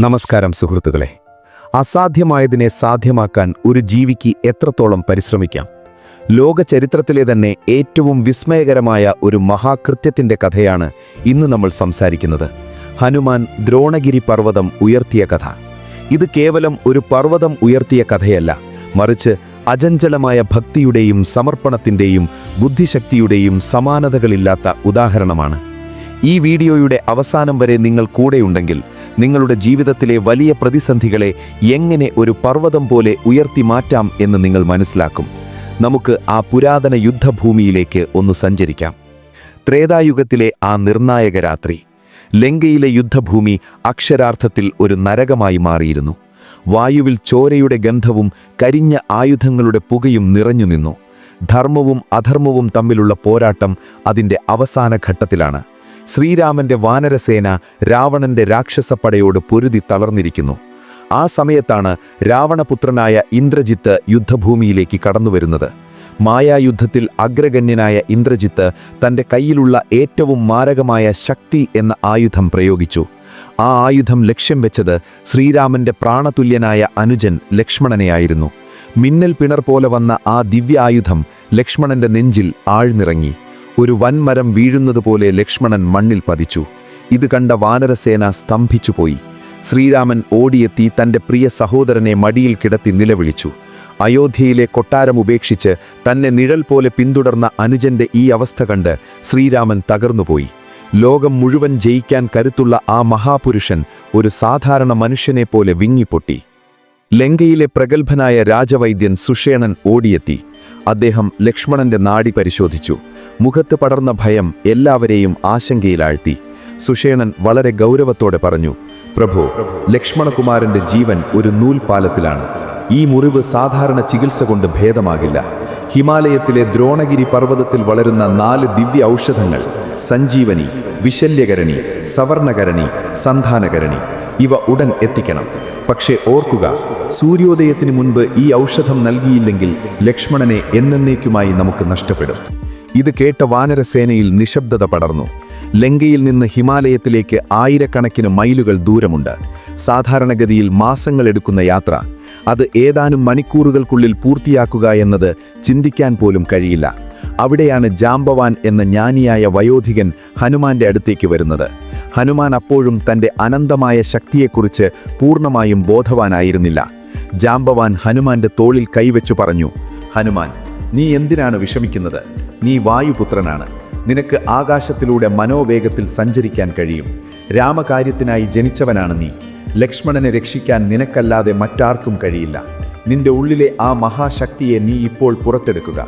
നമസ്കാരം സുഹൃത്തുക്കളെ. അസാധ്യമായതിനെ സാധ്യമാക്കാൻ ഒരു ജീവിക്ക് എത്രത്തോളം പരിശ്രമിക്കാം? ലോക ചരിത്രത്തിലെ തന്നെ ഏറ്റവും വിസ്മയകരമായ ഒരു മഹാകൃത്യത്തിന്റെ കഥയാണ് ഇന്ന് നമ്മൾ സംസാരിക്കുന്നത്. ഹനുമാൻ ദ്രോണഗിരി പർവതം ഉയർത്തിയ കഥ. ഇത് കേവലം ഒരു പർവതം ഉയർത്തിയ കഥയല്ല മറിച്ച് അചഞ്ചലമായ ഭക്തിയുടെയും സമർപ്പണത്തിന്റെയും ബുദ്ധിശക്തിയുടെയും സമാനതകളില്ലാത്ത ഉദാഹരണമാണ്. ഈ വീഡിയോയുടെ അവസാനം വരെ നിങ്ങൾ കൂടെയുണ്ടെങ്കിൽ നിങ്ങളുടെ ജീവിതത്തിലെ വലിയ പ്രതിസന്ധികളെ എങ്ങനെ ഒരു പർവതം പോലെ ഉയർത്തി മാറ്റാം എന്ന് നിങ്ങൾ മനസ്സിലാക്കും. നമുക്ക് ആ പുരാതന യുദ്ധഭൂമിയിലേക്ക് ഒന്ന് സഞ്ചരിക്കാം. ത്രേതായുഗത്തിലെ ആ നിർണായക രാത്രി. ലങ്കയിലെ യുദ്ധഭൂമി അക്ഷരാർത്ഥത്തിൽ ഒരു നരകമായി മാറിയിരുന്നു. വായുവിൽ ചോരയുടെ ഗന്ധവും കരിഞ്ഞ ആയുധങ്ങളുടെ പുകയും നിറഞ്ഞു നിന്നു ധർമ്മവും അധർമ്മവും തമ്മിലുള്ള പോരാട്ടം അതിന്റെ അവസാന ഘട്ടത്തിലാണ് ശ്രീരാമന്റെ വാനരസേന രാവണന്റെ രാക്ഷസപ്പടയോട് പൊരുതി തളർന്നിരിക്കുന്നു. ആ സമയത്താണ് രാവണപുത്രനായ ഇന്ദ്രജിത്ത് യുദ്ധഭൂമിയിലേക്ക് കടന്നുവരുന്നത്. മായായുദ്ധത്തിൽ അഗ്രഗണ്യനായ ഇന്ദ്രജിത്ത് തന്റെ കയ്യിലുള്ള ഏറ്റവും മാരകമായ ശക്തി എന്ന ആയുധം പ്രയോഗിച്ചു. ആ ആയുധം ലക്ഷ്യം വെച്ചത് ശ്രീരാമന്റെ പ്രാണതുല്യനായ അനുജൻ ലക്ഷ്മണനെയായിരുന്നു. മിന്നൽ പിണർ പോലെ വന്ന ആ ദിവ്യായുധം ലക്ഷ്മണന്റെ നെഞ്ചിൽ ആഴ്ന്നിറങ്ങി. ഒരു വൻമരം വീഴുന്നതുപോലെ ലക്ഷ്മണൻ മണ്ണിൽ പതിച്ചു. ഇത് കണ്ട വാനരസേന സ്തംഭിച്ചുപോയി. ശ്രീരാമൻ ഓടിയെത്തി തന്റെ പ്രിയ സഹോദരനെ മടിയിൽ കിടത്തി നിലവിളിച്ചു. അയോധ്യയിലെ കൊട്ടാരം ഉപേക്ഷിച്ച് തന്നെ നിഴൽ പോലെ പിന്തുടർന്ന അനുജന്റെ ഈ അവസ്ഥ കണ്ട് ശ്രീരാമൻ തകർന്നുപോയി. ലോകം മുഴുവൻ ജയിക്കാൻ കരുത്തുള്ള ആ മഹാപുരുഷൻ ഒരു സാധാരണ മനുഷ്യനെപ്പോലെ വിങ്ങിപ്പൊട്ടി. ലങ്കയിലെ പ്രഗത്ഭനായ രാജവൈദ്യൻ സുഷേണൻ ഓടിയെത്തി. അദ്ദേഹം ലക്ഷ്മണന്റെ നാടി പരിശോധിച്ചു. മുഖത്ത് പടർന്ന ഭയം എല്ലാവരെയും ആശങ്കയിലാഴ്ത്തി. സുഷേണൻ വളരെ ഗൗരവത്തോടെ പറഞ്ഞു പ്രഭു ലക്ഷ്മണകുമാരന്റെ ജീവൻ ഒരു നൂൽപാലത്തിലാണ് ഈ മുറിവ് സാധാരണ ചികിത്സ കൊണ്ട് ഭേദമാകില്ല. ഹിമാലയത്തിലെ ദ്രോണഗിരി പർവതത്തിൽ വളരുന്ന നാല് ദിവ്യ ഔഷധങ്ങൾ സഞ്ജീവനി വിശല്യകരണി സവർണകരണി സന്ധാനകരണി. ഇവ ഉടൻ എത്തിക്കണം. പക്ഷേ ഓർക്കുക സൂര്യോദയത്തിന് മുൻപ് ഈ ഔഷധം നൽകിയില്ലെങ്കിൽ ലക്ഷ്മണനെ എന്നേക്കുമായി നമുക്ക് നഷ്ടപ്പെടും. ഇത് കേട്ട വാനരസേനയിൽ നിശബ്ദത പടർന്നു. ലങ്കയിൽ നിന്ന് ഹിമാലയത്തിലേക്ക് ആയിരക്കണക്കിന് മൈലുകൾ ദൂരമുണ്ട്. സാധാരണഗതിയിൽ മാസങ്ങളെടുക്കുന്ന യാത്ര. അത് ഏതാനും മണിക്കൂറുകൾക്കുള്ളിൽ പൂർത്തിയാക്കുക എന്നത് ചിന്തിക്കാൻ പോലും കഴിയില്ല. അവിടെയാണ് ജാംബവാൻ എന്ന ജ്ഞാനിയായ വയോധികൻ ഹനുമാന്റെ അടുത്തേക്ക് വരുന്നത്. ഹനുമാൻ അപ്പോഴും തന്റെ അനന്തമായ ശക്തിയെക്കുറിച്ച് പൂർണമായും ബോധവാനായിരുന്നില്ല. ജാംബവാൻ ഹനുമാന്റെ തോളിൽ കൈവച്ചു പറഞ്ഞു ഹനുമാൻ നീ എന്തിനാണ് വിഷമിക്കുന്നത്? നീ വായുപുത്രനാണ്. നിനക്ക് ആകാശത്തിലൂടെ മനോവേഗത്തിൽ സഞ്ചരിക്കാൻ കഴിയും. രാമകാര്യത്തിനായി ജനിച്ചവനാണ് നീ. ലക്ഷ്മണനെ രക്ഷിക്കാൻ നിനക്കല്ലാതെ മറ്റാർക്കും കഴിയില്ല. നിന്റെ ഉള്ളിലെ ആ മഹാശക്തിയെ നീ ഇപ്പോൾ പുറത്തെടുക്കുക.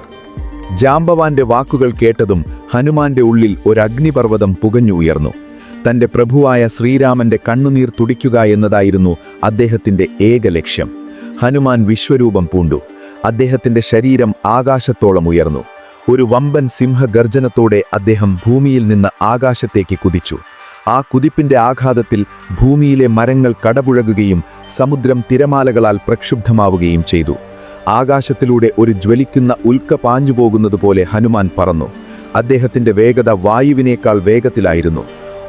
ജാംബവാന്റെ വാക്കുകൾ കേട്ടതും ഹനുമാന്റെ ഉള്ളിൽ ഒരു അഗ്നിപർവതം പുകഞ്ഞു ഉയർന്നു തന്റെ പ്രഭുവായ ശ്രീരാമന്റെ കണ്ണുനീർ തുടിക്കുക എന്നതായിരുന്നു അദ്ദേഹത്തിന്റെ ഏക ലക്ഷ്യം. ഹനുമാൻ വിശ്വരൂപം പൂണ്ടു. അദ്ദേഹത്തിന്റെ ശരീരം ആകാശത്തോളം ഉയർന്നു. ഒരു വമ്പൻ സിംഹഗർജനത്തോടെ അദ്ദേഹം ഭൂമിയിൽ നിന്ന് ആകാശത്തേക്ക് കുതിച്ചു. ആ കുതിപ്പിന്റെ ആഘാതത്തിൽ ഭൂമിയിലെ മരങ്ങൾ കടപുഴകുകയും സമുദ്രം തിരമാലകളാൽ പ്രക്ഷുബ്ധമാവുകയും ചെയ്തു. ആകാശത്തിലൂടെ ഒരു ജ്വലിക്കുന്ന ഉൽക്ക പാഞ്ഞുപോകുന്നതുപോലെ ഹനുമാൻ പറന്നു. അദ്ദേഹത്തിന്റെ വേഗത വായുവിനേക്കാൾ വേഗത്തിലായിരുന്നു.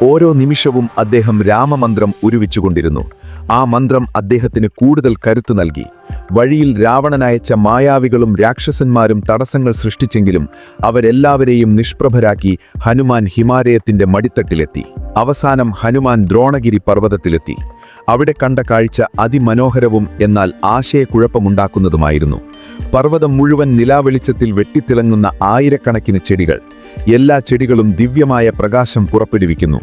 ഓരോ നിമിഷവും അദ്ദേഹം രാമമന്ത്രം ഉരുവിച്ചുകൊണ്ടിരുന്നു. ആ മന്ത്രം അദ്ദേഹത്തിന് കൂടുതൽ കരുത്തു നൽകി. വഴിയിൽ രാവണനയച്ച മായാവികളും രാക്ഷസന്മാരും തടസ്സങ്ങൾ സൃഷ്ടിച്ചെങ്കിലും അവരെല്ലാവരെയും നിഷ്പ്രഭരാക്കി ഹനുമാൻ ഹിമാലയത്തിന്റെ മടിത്തട്ടിലെത്തി. അവസാനം ഹനുമാൻ ദ്രോണഗിരി പർവതത്തിലെത്തി. അവിടെ കണ്ട കാഴ്ച അതിമനോഹരവും എന്നാൽ ആശയക്കുഴപ്പമുണ്ടാക്കുന്നതുമായിരുന്നു. പർവതം മുഴുവൻ നിലാവെളിച്ചത്തിൽ വെട്ടിത്തിളങ്ങുന്ന ആയിരക്കണക്കിന് ചെടികൾ. എല്ലാ ചെടികളും ദിവ്യമായ പ്രകാശം പുറപ്പെടുവിക്കുന്നു.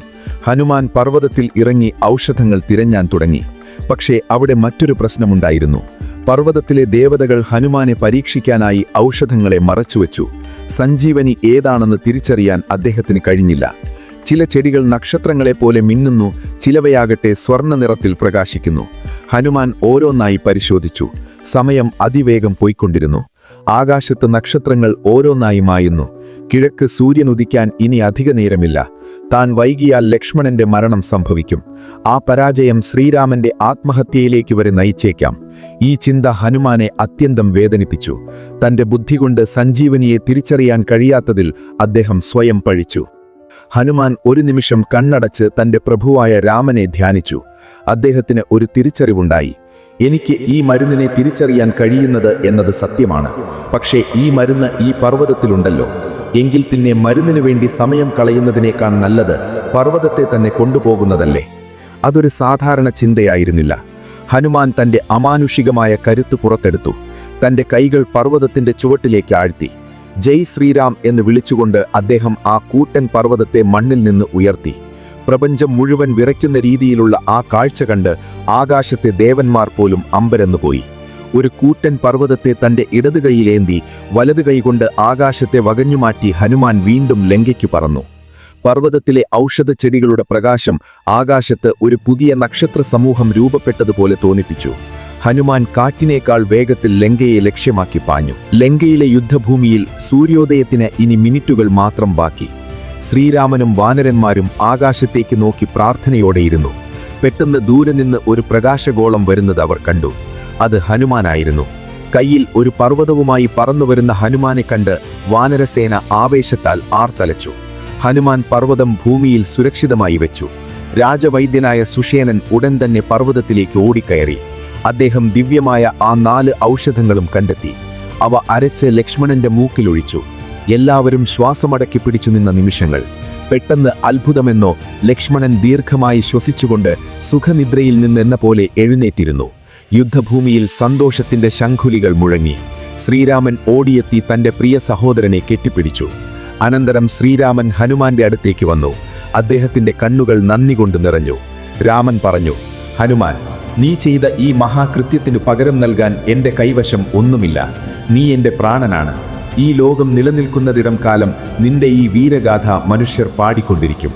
ഹനുമാൻ പർവതത്തിൽ ഇറങ്ങി ഔഷധങ്ങൾ തിരഞ്ഞാൻ തുടങ്ങി. പക്ഷേ അവിടെ മറ്റൊരു പ്രശ്നമുണ്ടായിരുന്നു. പർവതത്തിലെ ദേവതകൾ ഹനുമാനെ പരീക്ഷിക്കാനായി ഔഷധങ്ങളെ മറച്ചുവെച്ചു. സഞ്ജീവനി ഏതാണെന്ന് തിരിച്ചറിയാൻ അദ്ദേഹത്തിന് കഴിഞ്ഞില്ല. ചില ചെടികൾ നക്ഷത്രങ്ങളെപ്പോലെ മിന്നുന്നു ചിലവയാകട്ടെ സ്വർണ നിറത്തിൽ പ്രകാശിക്കുന്നു. ഹനുമാൻ ഓരോന്നായി പരിശോധിച്ചു. സമയം അതിവേഗം പോയിക്കൊണ്ടിരുന്നു. ആകാശത്ത് നക്ഷത്രങ്ങൾ ഓരോന്നായി മായുന്നു. കിഴക്ക് സൂര്യൻ ഉദിക്കാൻ ഇനി അധിക നേരമില്ല. താൻ വൈകിയാൽ ലക്ഷ്മണന്റെ മരണം സംഭവിക്കും. ആ പരാജയം ശ്രീരാമന്റെ ആത്മഹത്യയിലേക്ക് വരെ നയിച്ചേക്കാം. ഈ ചിന്ത ഹനുമാനെ അത്യന്തം വേദനിപ്പിച്ചു. തന്റെ ബുദ്ധി കൊണ്ട് സഞ്ജീവനിയെ തിരിച്ചറിയാൻ കഴിയാത്തതിൽ അദ്ദേഹം സ്വയം പഴിച്ചു. ഹനുമാൻ ഒരു നിമിഷം കണ്ണടച്ച് തന്റെ പ്രഭുവായ രാമനെ ധ്യാനിച്ചു. അദ്ദേഹത്തിന് ഒരു തിരിച്ചറിവുണ്ടായി. എനിക്ക് ഈ മരുന്നിനെ തിരിച്ചറിയാൻ കഴിയുന്നത് എന്നത് സത്യമാണ്. പക്ഷേ ഈ മരുന്ന് ഈ പർവതത്തിലുണ്ടല്ലോ. എങ്കിൽ പിന്നെ മരുന്നിനു വേണ്ടി സമയം കളയുന്നതിനേക്കാൾ നല്ലത് പർവതത്തെ തന്നെ കൊണ്ടുപോകുന്നതല്ലേ? അതൊരു സാധാരണ ചിന്തയായിരുന്നില്ല. ഹനുമാൻ തന്റെ അമാനുഷികമായ കരുത്ത് പുറത്തെടുത്തു. തന്റെ കൈകൾ പർവതത്തിന്റെ ചുവട്ടിലേക്ക് ആഴ്ത്തി. ജയ് ശ്രീരാം എന്ന് വിളിച്ചുകൊണ്ട് അദ്ദേഹം ആ കൂട്ടൻ പർവതത്തെ മണ്ണിൽ നിന്ന് ഉയർത്തി. പ്രപഞ്ചം മുഴുവൻ വിറയ്ക്കുന്ന രീതിയിലുള്ള ആ കാഴ്ച കണ്ട് ആകാശത്തെ ദേവന്മാർ പോലും അമ്പരന്നുപോയി ഒരു കൂറ്റൻ പർവതത്തെ തന്റെ ഇടത് കൈയിലേന്തി വലത് കൈകൊണ്ട് ആകാശത്തെ വകഞ്ഞുമാറ്റി ഹനുമാൻ വീണ്ടും ലങ്കയ്ക്കു പറന്നു. പർവതത്തിലെ ഔഷധ ചെടികളുടെ പ്രകാശം ആകാശത്ത് ഒരു പുതിയ നക്ഷത്ര സമൂഹം രൂപപ്പെട്ടതുപോലെ തോന്നിപ്പിച്ചു. ഹനുമാൻ കാറ്റിനേക്കാൾ വേഗത്തിൽ ലങ്കയെ ലക്ഷ്യമാക്കി പാഞ്ഞു. ലങ്കയിലെ യുദ്ധഭൂമിയിൽ സൂര്യോദയത്തിന് ഇനി മിനിറ്റുകൾ മാത്രം ബാക്കി. ശ്രീരാമനും വാനരന്മാരും ആകാശത്തേക്ക് നോക്കി പ്രാർത്ഥനയോടെയിരുന്നു. പെട്ടെന്ന് ദൂരെ നിന്ന് ഒരു പ്രകാശഗോളം വരുന്നത് അവർ കണ്ടു. അത് ഹനുമാനായിരുന്നു. കയ്യിൽ ഒരു പർവതവുമായി പറന്നുവരുന്ന ഹനുമാനെ കണ്ട് വാനരസേന ആവേശത്താൽ ആർത്തലച്ചു. ഹനുമാൻ പർവതം ഭൂമിയിൽ സുരക്ഷിതമായി വെച്ചു. രാജവൈദ്യനായ സുഷേനൻ ഉടൻ തന്നെ പർവതത്തിലേക്ക് ഓടിക്കയറി. അദ്ദേഹം ദിവ്യമായ ആ നാല് ഔഷധങ്ങളും കണ്ടെത്തി. അവ അരച്ച് ലക്ഷ്മണന്റെ മൂക്കിലൊഴിച്ചു. എല്ലാവരും ശ്വാസമടക്കി പിടിച്ചു നിന്ന നിമിഷങ്ങൾ. പെട്ടെന്ന് അത്ഭുതമെന്നോ ലക്ഷ്മണൻ ദീർഘമായി ശ്വസിച്ചുകൊണ്ട് സുഖനിദ്രയിൽ നിന്നെന്ന പോലെ എഴുന്നേറ്റിരുന്നു. യുദ്ധഭൂമിയിൽ സന്തോഷത്തിന്റെ ശംഖുലികൾ മുഴങ്ങി. ശ്രീരാമൻ ഓടിയെത്തി തന്റെ പ്രിയ സഹോദരനെ കെട്ടിപ്പിടിച്ചു. അനന്തരം ശ്രീരാമൻ ഹനുമാന്റെ അടുത്തേക്ക് വന്നു. അദ്ദേഹത്തിന്റെ കണ്ണുകൾ നന്ദി കൊണ്ട് നിറഞ്ഞു. രാമൻ പറഞ്ഞു ഹനുമാൻ നീ ചെയ്ത ഈ മഹാകൃത്യത്തിന് പകരം നൽകാൻ എന്റെ കൈവശം ഒന്നുമില്ല. നീ എന്റെ പ്രാണനാണ്. ഈ ലോകം നിലനിൽക്കുന്നതിടം കാലം നിന്റെ ഈ വീരഗാഥ മനുഷ്യർ പാടിക്കൊണ്ടിരിക്കും.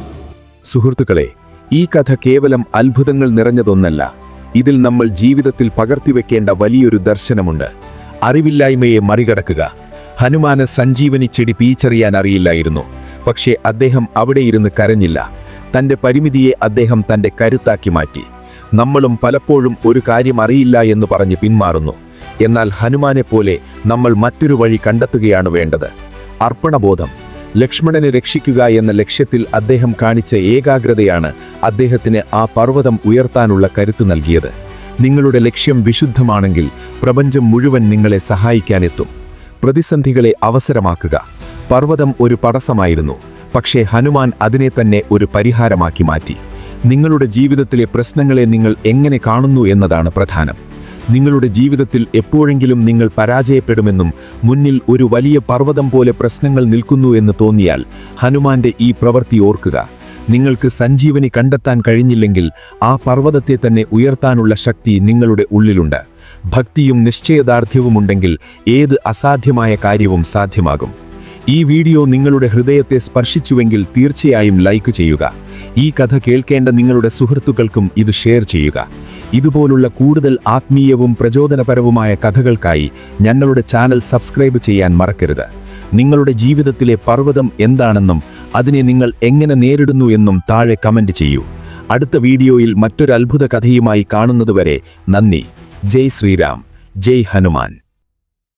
സുഹൃത്തുക്കളെ ഈ കഥ കേവലം അത്ഭുതങ്ങൾ നിറഞ്ഞതൊന്നല്ല. ഇതിൽ നമ്മൾ ജീവിതത്തിൽ പകർത്തിവെക്കേണ്ട വലിയൊരു ദർശനമുണ്ട്. അറിവില്ലായ്മയെ മറികടക്കുക. ഹനുമാന് സഞ്ജീവനി ചെടി പീച്ചറിയാൻ അറിയില്ലായിരുന്നു. പക്ഷേ അദ്ദേഹം അവിടെ ഇരുന്ന് കരഞ്ഞില്ല. തന്റെ പരിമിതിയെ അദ്ദേഹം തന്റെ കരുത്താക്കി മാറ്റി. നമ്മളും പലപ്പോഴും ഒരു കാര്യം അറിയില്ല എന്ന് പറഞ്ഞ് പിന്മാറുന്നു. എന്നാൽ ഹനുമാനെ പോലെ നമ്മൾ മറ്റൊരു വഴി കണ്ടെത്തുകയാണ് വേണ്ടത്. അർപ്പണബോധം. ലക്ഷ്മണനെ രക്ഷിക്കുക എന്ന ലക്ഷ്യത്തിൽ അദ്ദേഹം കാണിച്ച ഏകാഗ്രതയാണ് അദ്ദേഹത്തിന് ആ പർവതം ഉയർത്താനുള്ള കരുത്ത് നൽകിയത്. നിങ്ങളുടെ ലക്ഷ്യം വിശുദ്ധമാണെങ്കിൽ പ്രപഞ്ചം മുഴുവൻ നിങ്ങളെ സഹായിക്കാനെത്തും. പ്രതിസന്ധികളെ അവസരമാക്കുക. പർവതം ഒരു പടസമായിരുന്നു. പക്ഷേ ഹനുമാൻ അതിനെ തന്നെ ഒരു പരിഹാരമാക്കി മാറ്റി. നിങ്ങളുടെ ജീവിതത്തിലെ പ്രശ്നങ്ങളെ നിങ്ങൾ എങ്ങനെ കാണുന്നു എന്നതാണ് പ്രധാനം. നിങ്ങളുടെ ജീവിതത്തിൽ എപ്പോഴെങ്കിലും നിങ്ങൾ പരാജയപ്പെടുമെന്നും മുന്നിൽ ഒരു വലിയ പർവതം പോലെ പ്രശ്നങ്ങൾ നിൽക്കുന്നു എന്ന് തോന്നിയാൽ ഹനുമാന്റെ ഈ പ്രവൃത്തി ഓർക്കുക. നിങ്ങൾക്ക് സഞ്ജീവനി കണ്ടെത്താൻ കഴിഞ്ഞില്ലെങ്കിൽ ആ പർവതത്തെ തന്നെ ഉയർത്താനുള്ള ശക്തി നിങ്ങളുടെ ഉള്ളിലുണ്ട്. ഭക്തിയും നിശ്ചയദാർഢ്യവുമുണ്ടെങ്കിൽ ഏത് അസാധ്യമായ കാര്യവും സാധ്യമാകും. ഈ വീഡിയോ നിങ്ങളുടെ ഹൃദയത്തെ സ്പർശിച്ചുവെങ്കിൽ തീർച്ചയായും ലൈക്ക് ചെയ്യുക. ഈ കഥ കേൾക്കേണ്ട നിങ്ങളുടെ സുഹൃത്തുക്കൾക്കും ഇത് ഷെയർ ചെയ്യുക. ഇതുപോലുള്ള കൂടുതൽ ആത്മീയവും പ്രചോദനപരവുമായ കഥകൾക്കായി ഞങ്ങളുടെ ചാനൽ സബ്സ്ക്രൈബ് ചെയ്യാൻ മറക്കരുത്. നിങ്ങളുടെ ജീവിതത്തിലെ പർവതം എന്താണെന്നും അതിനെ നിങ്ങൾ എങ്ങനെ നേരിടുന്നു എന്നും താഴെ കമന്റ് ചെയ്യൂ. അടുത്ത വീഡിയോയിൽ മറ്റൊരു അത്ഭുത കഥയുമായി കാണുന്നതുവരെ നന്ദി. ജയ് ശ്രീരാം. ജയ് ഹനുമാൻ.